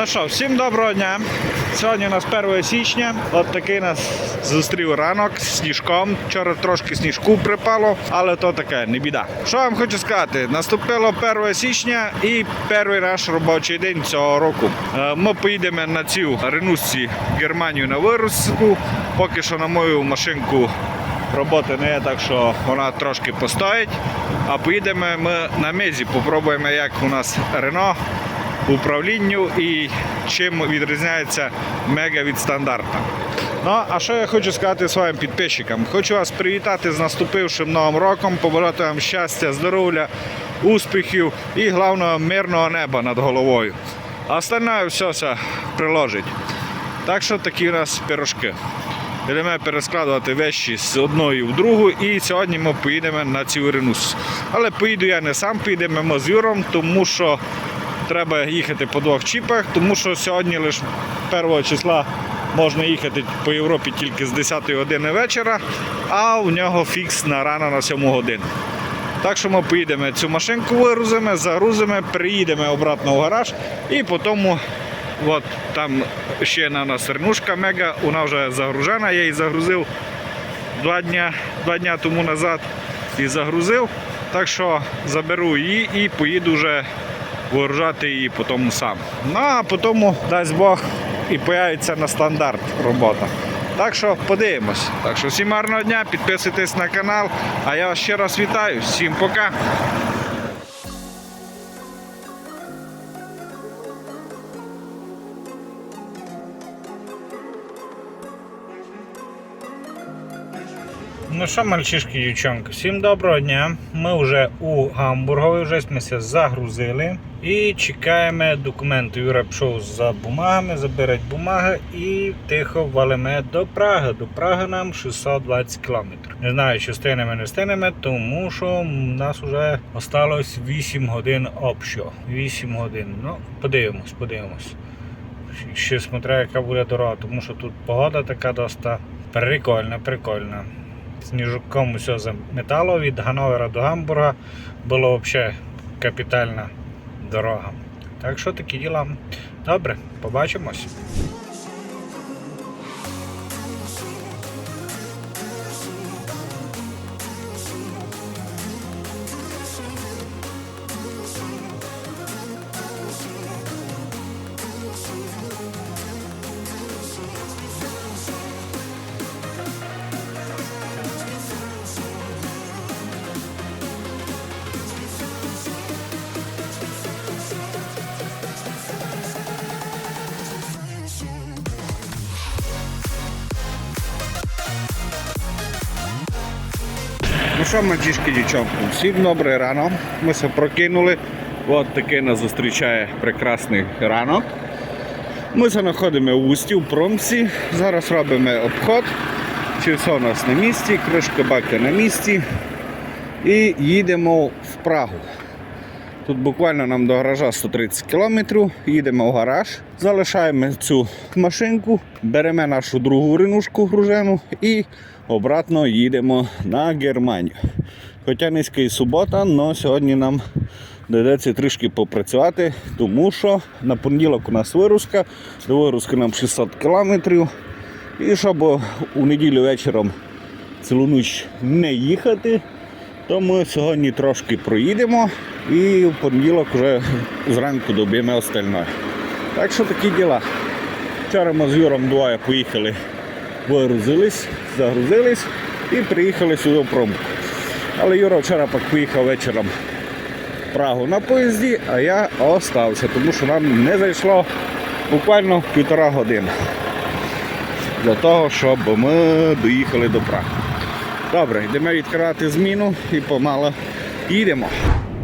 Ну що, всім доброго дня. Сьогодні у нас 1 січня. От такий нас зустрів ранок з сніжком. Вчора трошки сніжку припало, але то таке, не біда. Що вам хочу сказати? Наступило 1 січня і перший наш робочий день цього року. Е, Ми поїдемо на цю ренусці в Германію на вируску. Поки що на мою машинку роботи не є, так що вона трошки постоїть. А поїдемо ми на мезі, попробуємо, як у нас Рено управлінню і чим відрізняється мега від стандарта. Ну, а що я хочу сказати своїм підписчикам? Хочу вас привітати з наступившим новим роком, побажати вам щастя, здоров'я, успіхів і головного мирного неба над головою. А остальне все, все приложить. Так що такі у нас пирожки. Будемо перескладувати вещі з одної в другу і сьогодні ми поїдемо на цю ренус. Але поїду я не сам, поїдемо з Юром, тому що треба їхати по двох чіпах, тому що сьогодні лише 1 числа можна їхати по Європі тільки з 10 години вечора, а у нього фікс на рано на 7 годину. Так що ми поїдемо цю машинку вигрузимо, загрузимо, приїдемо обратно в гараж і потім от там ще на нас ренушка мега, вона вже загружена, я її загрузив два дня, два дня тому назад і загрузив. Так що заберу її і поїду вже вигружати її потім сам. Ну а потім, дасть Бог, і появиться на стандарт робота. Так що подивимось. Так що всім гарного дня, підписуйтесь на канал. А я вас ще раз вітаю. Всім пока. Ну що, мальчишки, дівчонки, всім доброго дня. Ми вже у Гамбургові, вже ми загрузили і чекаємо документи. Юра пішов за бумагами, забирать бумаги і тихо валимо до Праги. До Праги нам 620 кілометрів. Не знаю, чи стинемо, не стинемо, тому що у нас вже осталось 8 годин общо. 8 годин. Ну, подивимось, подивимось. Ще смотря, яка буде дорога, тому що тут погода така доста прикольна, прикольна сніжком усе заметало від Гановера до Гамбурга. Було взагалі капітальна дорога. Так що такі діла. Добре, побачимось. Що, мальчишки, дівчонки, всім добре рано. Ми се прокинули. От такий нас зустрічає прекрасний ранок. Ми знаходимо в Усті, в Промсі. Зараз робимо обход. Чи все у нас на місці, кришка бака на місці. І їдемо в Прагу. Тут буквально нам до гаража 130 кілометрів. Їдемо в гараж, залишаємо цю машинку, беремо нашу другу ринушку гружену і обратно їдемо на Германію. Хоча низька і субота, але сьогодні нам доведеться трішки попрацювати, тому що на понеділок у нас вирузка, до вирузки нам 600 кілометрів. І щоб у неділю вечором цілу ніч не їхати, то ми сьогодні трошки проїдемо і в понеділок вже зранку доб'ємо остальне. Так що такі діла. Вчора ми з Юром двоє поїхали, вигрузились, загрузились і приїхали сюди в промку. Але Юра вчора поїхав вечором в Прагу на поїзді, а я остався, тому що нам не зайшло буквально півтора години для того, щоб ми доїхали до Праги. Добре, йдемо відкривати зміну і помало їдемо.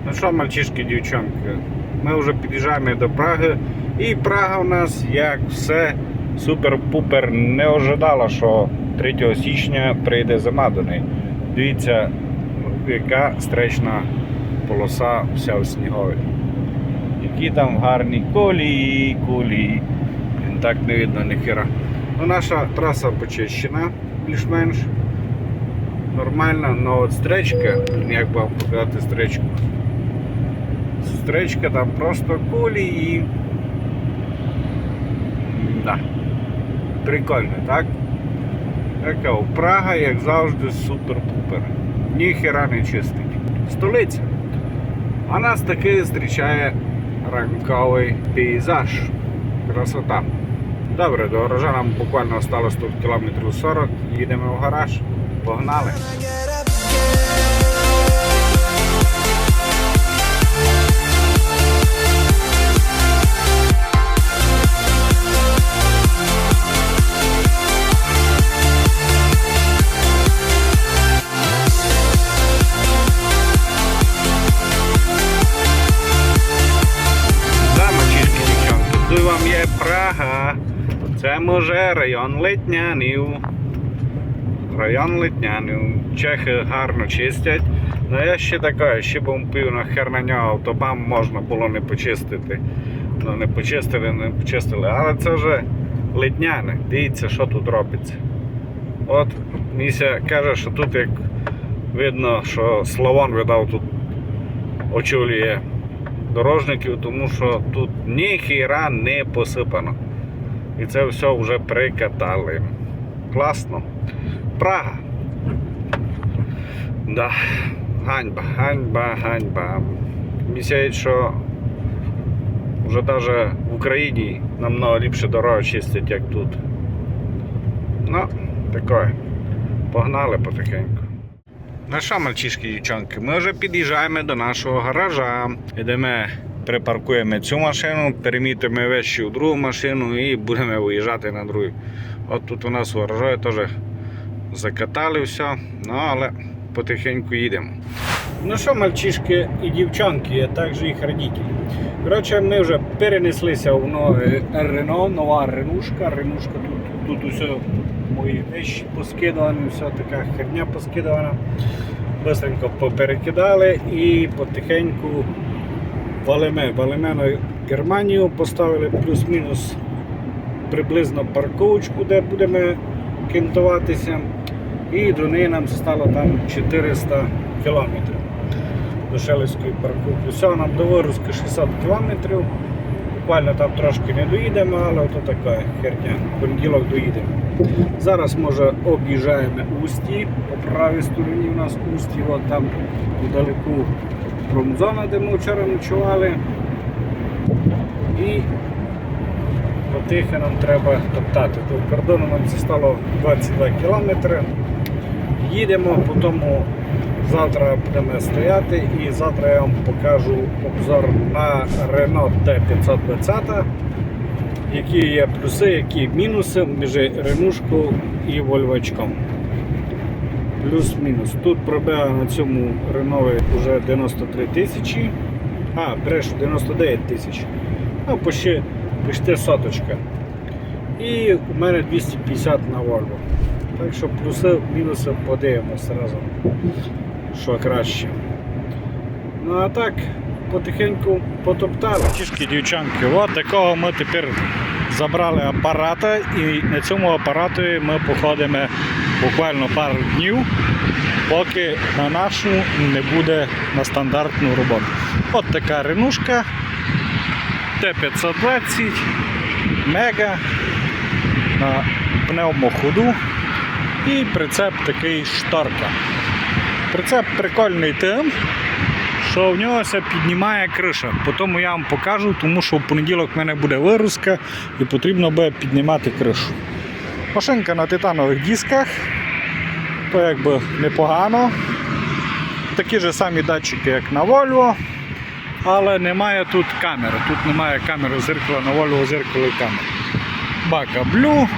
Ну що, мальчишки, дівчонки, ми вже під'їжджаємо до Праги. І Прага у нас, як все, супер-пупер не ожидала, що 3 січня прийде зима до неї. Дивіться, яка стречна полоса вся в снігові. Які там гарні колії, колії. Так не видно ніхера. Ну, наша траса почищена більш-менш нормально, але от стречка, як вам показати стречку. Стречка там просто колії. Да. Прикольно, так? Така Прага, як завжди, супер-пупер. Ніхера не чистить. Столиця. А нас таки зустрічає ранковий пейзаж. Красота. Добре, до гаража нам буквально осталось тут кілометрів 40. Їдемо в гараж. Погнали. Да, мальчишки, дівчонки, тут вам є Прага. Це може район Летнянів. Район Летнянів. Чехи гарно чистять. Ну я ще така, ще б пив на хер на нього автобам можна було не почистити. Ну не почистили, не почистили. Але це вже летняне. Дивіться, що тут робиться. От Міся каже, що тут як видно, що Славон видав тут очолює дорожників, тому що тут ніхіра не посипано. І це все вже прикатали. Класно. Прага. Да. Ганьба, ганьба, ганьба. Місяють, що вже навіть в Україні намного ліпше дороги чистять, як тут. Ну, таке. Погнали потихеньку. Ну що, мальчишки і дівчонки, ми вже під'їжджаємо до нашого гаража. Йдемо, припаркуємо цю машину, перемітимо вещі у другу машину і будемо виїжджати на другу. От тут у нас у гаражі теж закатали все, ну але потихеньку їдемо. Ну що, мальчишки і дівчонки, а також їх родителі. Коротше, ми вже перенеслися в нове Рено, нова Ренушка. Ренушка тут, тут усе мої вещі поскидувані, все така херня поскидувана. Бистренько поперекидали і потихеньку валимо. Валимо на Германію, поставили плюс-мінус приблизно парковочку, де будемо кентуватися. І до неї нам стало там 400 кілометрів до Шелеської парковки. Все, нам до вирузки 60 кілометрів. Буквально там трошки не доїдемо, але ото така херня. Понеділок доїдемо. Зараз може об'їжджаємо Усті. По правій стороні у нас Усті, от там недалеко промзона, де ми вчора ночували. І потихо нам треба топтати. До кордону нам це стало 22 кілометри. Їдемо, потім завтра будемо стояти і завтра я вам покажу обзор на Renault T520, які є плюси, які мінуси між Ренушкою і Вольвачком. Плюс-мінус. Тут пробіга на цьому Renault вже 93 тисячі, а, брешу 99 тисяч. Ну, почти, соточка. І у мене 250 на Volvo. Так що плюси, мінуси подивимося разом, що краще. Ну а так, потихеньку потоптали. Тішки дівчанки, от такого ми тепер забрали апарата і на цьому апараті ми походимо буквально пару днів, поки на нашу не буде на стандартну роботу. От така ренушка Т-520 Мега на пневмоходу і прицеп такий шторка. Прицеп прикольний тим, що в нього піднімає криша. Потім я вам покажу, тому що в понеділок в мене буде вирузка і потрібно буде піднімати кришу. Машинка на титанових дисках, то якби непогано. Такі ж самі датчики, як на Volvo, але немає тут камери. Тут немає камери зеркала на Volvo, зеркало і камери. Бака Blue,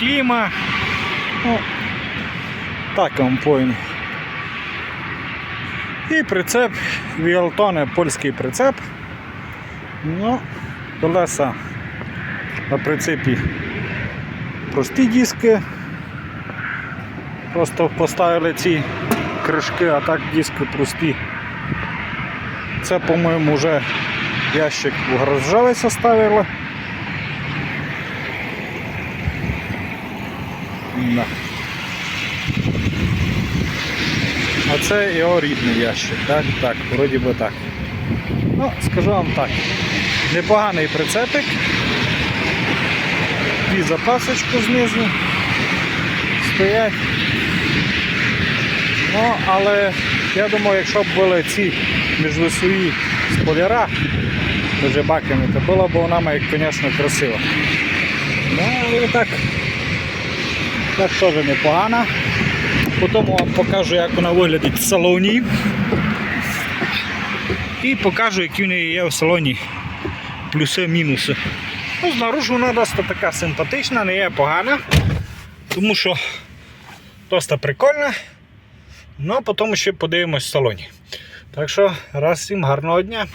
кліма. Ну, так вам поїм. І прицеп Віалтоне, польський прицеп. Ну, колеса на прицепі прості диски. Просто поставили ці кришки, а так диски прості. Це, по-моєму, вже ящик в гаражовий составили. Да. А це його рідний ящик, так? Так, вроді би так. Ну, скажу вам так. Непоганий прицепик. дві запасочки знизу стоять. Ну, але я думаю, якщо б були ці міжвесові спойлера, вже баками, то було б вона, як, звісно, красиво. Ну, але так, так теж непогано. Потім вам покажу, як вона виглядить в салоні. І покажу, які в неї є в салоні плюси-мінуси. Ну, знаружи вона досить така симпатична, не є погана, тому що досить прикольна. Ну, а потім ще подивимось в салоні. Так що, раз всім гарного дня.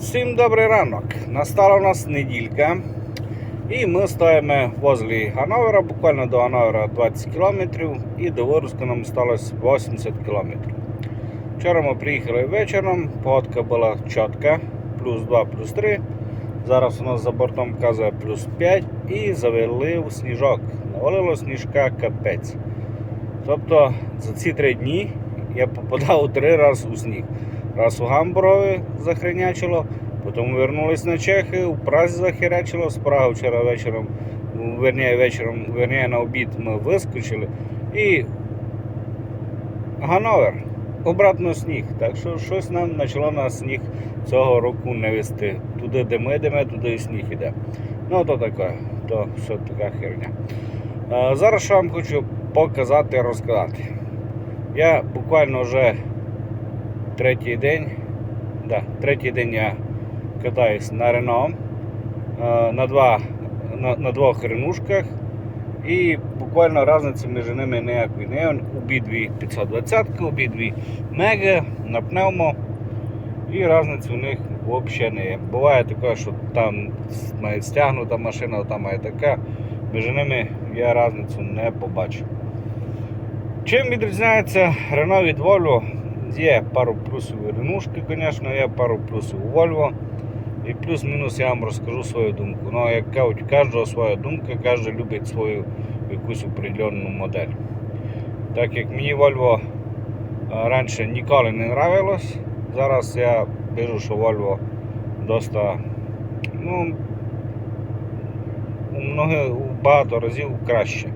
Всім добрий ранок. Настала у нас неділька. І ми стоїмо возле Гановера, буквально до Гановера 20 км і до Ворска нам сталося 80 км. Вчора ми приїхали вечором, погодка була чітка, плюс 2, плюс 3. Зараз у нас за бортом вказує плюс 5 і завалив сніжок. Навалило сніжка капець. Тобто за ці три дні я попадав три рази у сніг. Раз у Гамбурові захренячило, потім вернулись на Чехи, у Празі захерячило, з Праги вчора вечором, верніше вечором, верніше на обід ми вискочили. І Гановер, обратно сніг. Так що щось нам почало на сніг цього року не вести. Туди, де ми йдемо, туди і сніг іде. Ну то таке, то все така херня. Е, Зараз що вам хочу показати, розказати. Я буквально вже третій день, да, третій день я катаюсь на Рено е, на, два, на, на двох ренушках. І буквально різниці між ними ніякої не. Обидві 520, обидві мега на пневмо. І різниці у них взагалі не є. Буває таке, що там має стягнута машина, там має така. Між ними я різницю не побачив. Чим відрізняється Renault від Volvo? Є пару плюсів у Ренушки, звісно, є пару плюсів у Volvo. І плюс-мінус я вам розкажу свою думку. Ну, як кажуть, кожного своя думка, кожен любить свою якусь определенну модель. Так як мені Volvo раніше ніколи не нравилось, зараз я бачу, що Volvo доста, ну, у многих у багато разів краще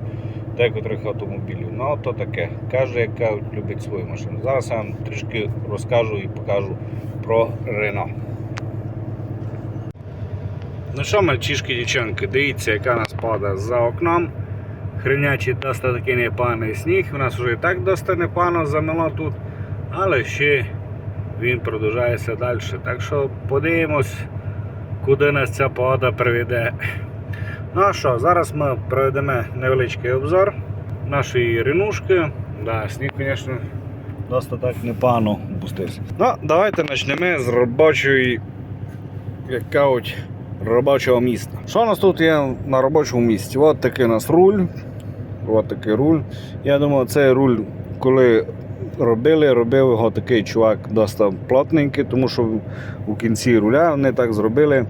декотрих автомобілів. Ну, то таке. Каже, як кажуть, любить свою машину. Зараз я вам трішки розкажу і покажу про Рено. Ну що, мальчишки, дівчонки, дивіться, яка нас пада за окном. Хренячий доста такий непоганий сніг. У нас вже і так доста непогано замело тут, але ще він продовжується далі. Так що подивимось, куди нас ця погода приведе. Ну а що, зараз ми проведемо невеличкий обзор нашої ренушки. Да, сніг, звісно, досить так непогано опустився. Ну, давайте почнемо з робочої, як робочого міста. Що у нас тут є на робочому місці? От такий у нас руль. От такий руль. Я думаю, цей руль, коли робили, робив його такий чувак досить плотненький, тому що у кінці руля вони так зробили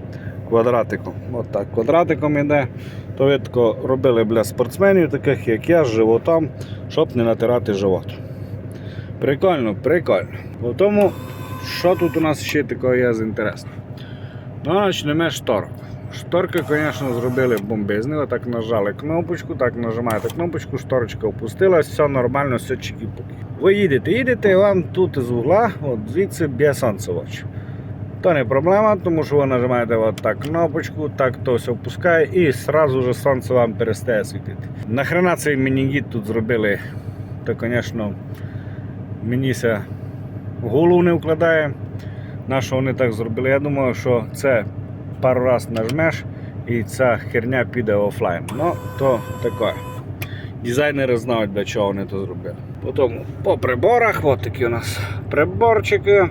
квадратиком. От так, квадратиком іде. То ви тако робили для спортсменів, таких як я, з животом, щоб не натирати живот. Прикольно, прикольно. По тому, що тут у нас ще такого є з інтересного? Ну, почнемо з шторок. Шторки, звісно, зробили бомбезні. Отак нажали кнопочку, так нажимаєте кнопочку, шторочка опустилась, все нормально, все чики-пуки. Ви їдете, їдете, і вам тут з угла, от звідси б'є сонце в очі. То не проблема, тому що ви нажимаєте от так кнопочку, так то все опускає і одразу ж сонце вам перестає світити. Нахрена цей мінігіт тут зробили, то, звісно, мені це в голову не вкладає. На що вони так зробили? Я думаю, що це пару раз нажмеш і ця херня піде офлайн. Ну, то таке. Дизайнери знають, для чого вони то зробили. Потім по приборах, от такі у нас приборчики.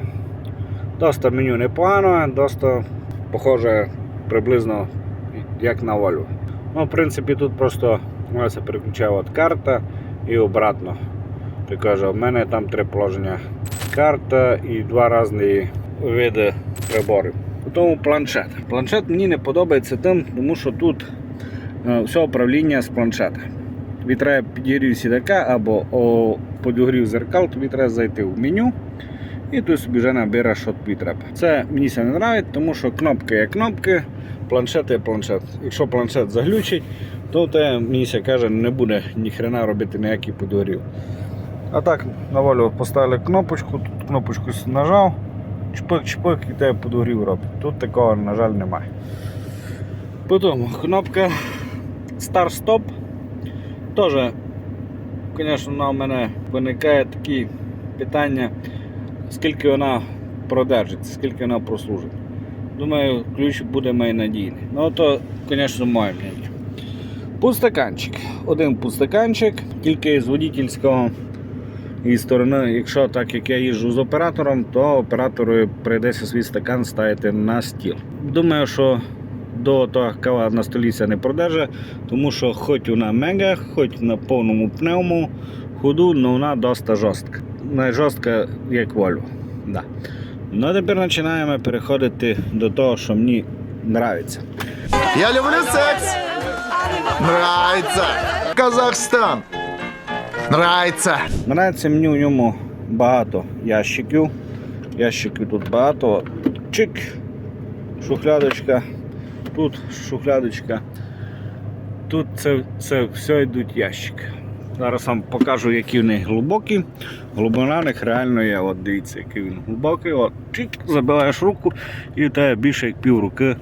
Доста меню непогано, доста похоже приблизно як на Volvo. Ну, в принципі, тут просто це переключає от карта і обратно. Ти каже, у мене там три положення. Карта і два різні види приборів. Потім планшет. Планшет мені не подобається тим, тому що тут е, все управління з планшета. Тобі треба підігрів сідака або о, підігрів зеркал, тобі треба зайти в меню І ти собі вже набираєш, що тобі треба. Це мені це не подобається, тому що кнопки є кнопки, планшет є планшет. Якщо планшет заглючить, то те мені це каже, не буде ніхрена робити ніякий подорів. А так, на волю поставили кнопочку, тут кнопочку нажав, чпик-чпик і тебе подогрів робить. Тут такого, на жаль, немає. Потім кнопка Start-Stop. Теж, звісно, на мене виникає такі питання, скільки вона продержиться, скільки вона прослужить. Думаю, ключ буде мій надійний. Ну то, звісно, моє мнення. Пустаканчик. Один пустаканчик, тільки з водительського і сторони, якщо так як я їжджу з оператором, то оператору прийдеться свій стакан ставити на стіл. Думаю, що до того кава на столі це не продаже, тому що хоч вона мега, хоч на повному пневму ходу, але вона досить жорстка. Не жорстка, як Volvo. Да. Ну тепер починаємо переходити до того, що мені подобається. Я люблю секс. Нравится. Казахстан. Нравится. Нравиться мені у ньому багато ящиків. Ящиків тут багато. Чик, шухлядочка, тут шухлядочка. Тут це, це все йдуть ящики. Зараз вам покажу, які вони глибокі. Глибина них реально є. От дивіться, який він глибокий. От, чик, забиваєш руку і тебе більше як пів руки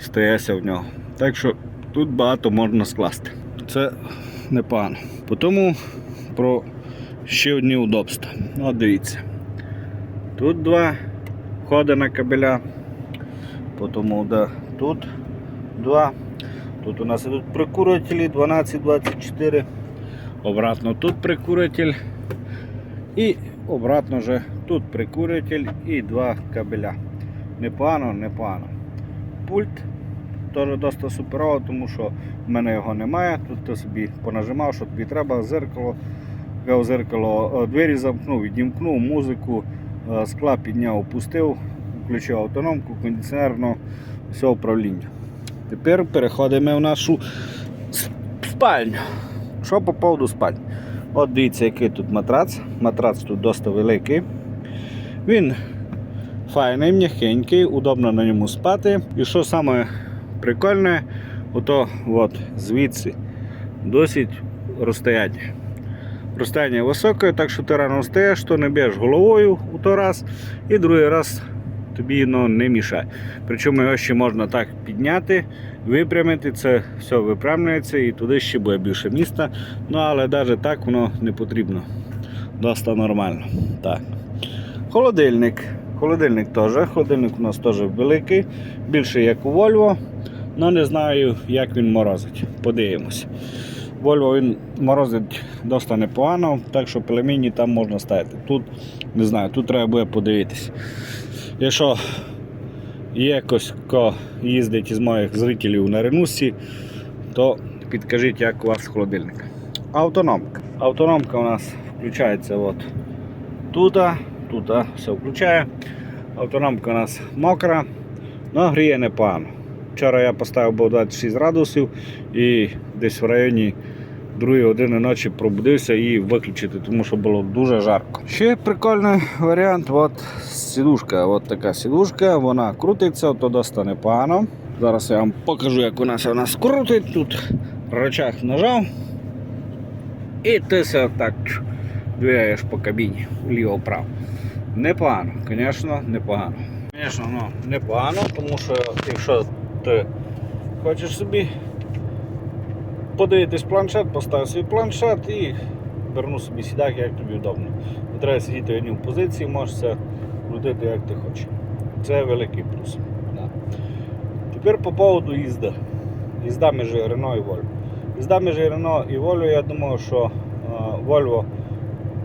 стається в нього. Так що тут багато можна скласти. Це непогано. По тому про ще одні удобства. От дивіться. Тут два входи на кабеля. Потім да, тут два. Тут у нас ідуть прикурювателі 12-24. Обратно тут прикурюватель. І обратно вже тут прикурюватель і два кабеля. Непогано, непогано. Пульт теж досить суперово, тому що в мене його немає. Тут ти собі понажимав, що тобі треба, зеркало, Взяв зеркало, е, двері замкнув, відімкнув, музику, е, скла підняв, опустив, включив автономку, кондиціонерну, все управління. Тепер переходимо в нашу спальню. Що по поводу спальні? От дивіться, який тут матрац. Матрац тут досить великий. Він файний, м'якенький, удобно на ньому спати. І що саме прикольне, ото от, звідси досить розстояння. Розстояння високе, так що ти рано встаєш, то не б'єш головою у той раз, і другий раз тобі ну, не мішає. Причому його ще можна так підняти, випрямити, це все випрямлюється і туди ще буде більше міста. Ну але навіть так воно не потрібно. Доста нормально. Так. Холодильник. Холодильник теж. Холодильник у нас теж великий, більше як у Volvo. Ну не знаю, як він морозить. Подивимось. Volvo він морозить досить непогано, так що пельмені там можна ставити. Тут не знаю, тут треба буде подивитись. Якщо є хтось, хто їздить із моїх зрителів на Ренусі, то підкажіть, як у вас холодильник. Автономка. Автономка у нас включається от тут, тут все включає. Автономка у нас мокра, але гріє непогано. Вчора я поставив був 26 градусів і десь в районі 2 години ночі пробудився і виключити, тому що було дуже жарко. Ще прикольний варіант, от сідушка. От така сідушка, вона крутиться, то досить непогано. Зараз я вам покажу, як вона у нас крутить. Тут рычаг нажав. І ти все так двигаєш по кабіні вліво-вправо. Непогано, звісно, непогано. Звісно, ну, непогано, тому що якщо ти хочеш собі подивитись планшет, постав свій планшет і верну собі сідак, як тобі вдобно. Не треба сидіти в одній позиції, це крутити як ти хочеш. Це великий плюс. Да. Тепер по поводу їзди. Їзда між Renault і Volvo. Їзда між Renault і Volvo, я думаю, що е,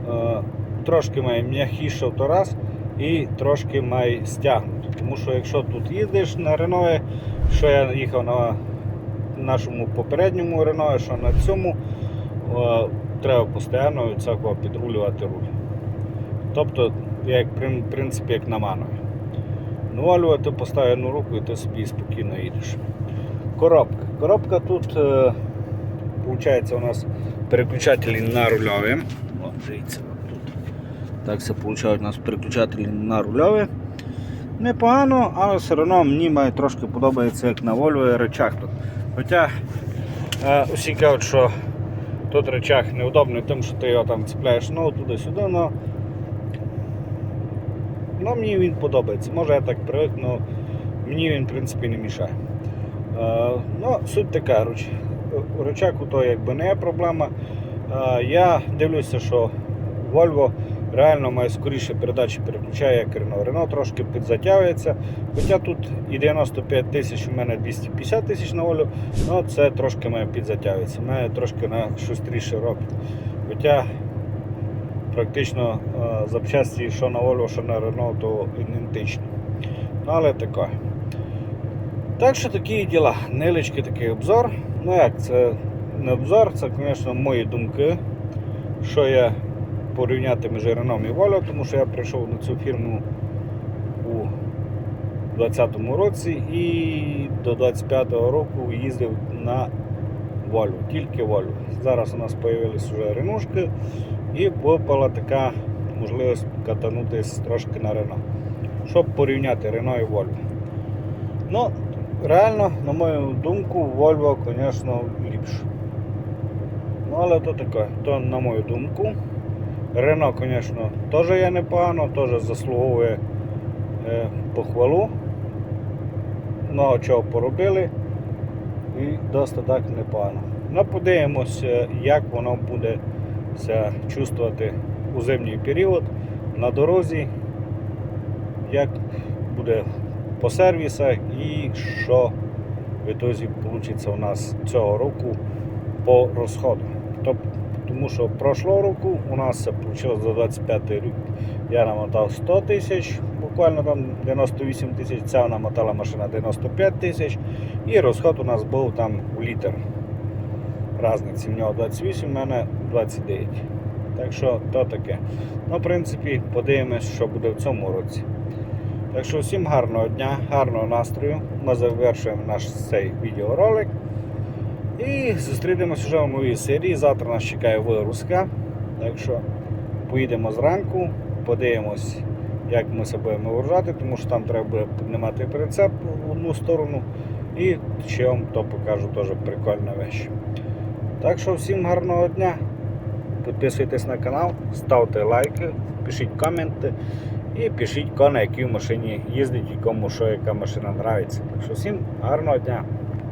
е, трошки має м'якіше в раз і трошки має стягнути. Тому що якщо тут їздиш на Renault, що я їхав на нашому попередньому Renault, що на цьому е, треба постійно всякого підрулювати руль. Тобто, як в принципі, як на манові. Ну, ти поставив одну руку і ти собі спокійно їдеш. Коробка. Коробка тут, е, виходить, у нас переключателі на рульові. О, дивіться, тут Так це виходить у нас переключателі на рульові. Непогано, але все одно мені має трошки подобається як на Volvo речах тут. Хоча е, усі кажуть, що тут речах неудобний, тим, що ти його там цепляєш ну, туди-сюди, але ну, мені він подобається. Може я так привик, але мені він в принципі не мішає. Е, ну, суть така, ручак у то якби не є проблема. Е, я дивлюся, що Volvo реально має скоріше передачі переключає, як. Renault трошки підзатягується. Хоча тут і 95 тисяч, у мене 250 тисяч на Volvo, ну це трошки має підзатягується. Мене трошки на шустріше робить. Хоча практично е, запчасті, що на Volvo, що на Renault, то ідентичні. Ну, але таке. Так що такі діла. Невеличкий такий обзор. Ну як, це не обзор, це, звісно, мої думки, що я порівняти між Renault і Volvo, тому що я прийшов на цю фірму у 2020 році і до 25-го року їздив на Volvo, тільки Volvo. Зараз у нас з'явилися вже ренушки і випала така можливість катанутись трошки на Renault, щоб порівняти Renault і Volvo. Ну, реально, на мою думку, Volvo, звісно, ліпше. Ну, але то таке, то на мою думку. Рено, звісно, теж є непогано, теж заслуговує е, похвалу. Много чого поробили і досить так непогано. Ну, подивимося, як воно буде чувствувати у зимній період на дорозі, як буде по сервісах і що в ітозі вийде у нас цього року по розходу. Тобто, тому що прошлого року у нас це вийшло за 25 рік. Я намотав 100 тисяч, буквально там 98 тисяч, ця намотала машина 95 тисяч і розход у нас був там у літр. Разниці. В нього 28, в мене 29. Так що то таке. Ну, в принципі, подивимось, що буде в цьому році. Так що всім гарного дня, гарного настрою. Ми завершуємо наш цей відеоролик. І зустрінемось вже в новій серії. Завтра нас чекає вигрузка. Так що поїдемо зранку, подивимось, як ми себе будемо вигружати, тому що там треба буде піднімати прицеп в одну сторону. І ще вам то покажу теж прикольна вещь. Так що всім гарного дня. Підписуйтесь на канал, ставте лайки, пишіть коменти і пишіть, на якій машині їздить і кому що яка машина подобається. Так що всім гарного дня!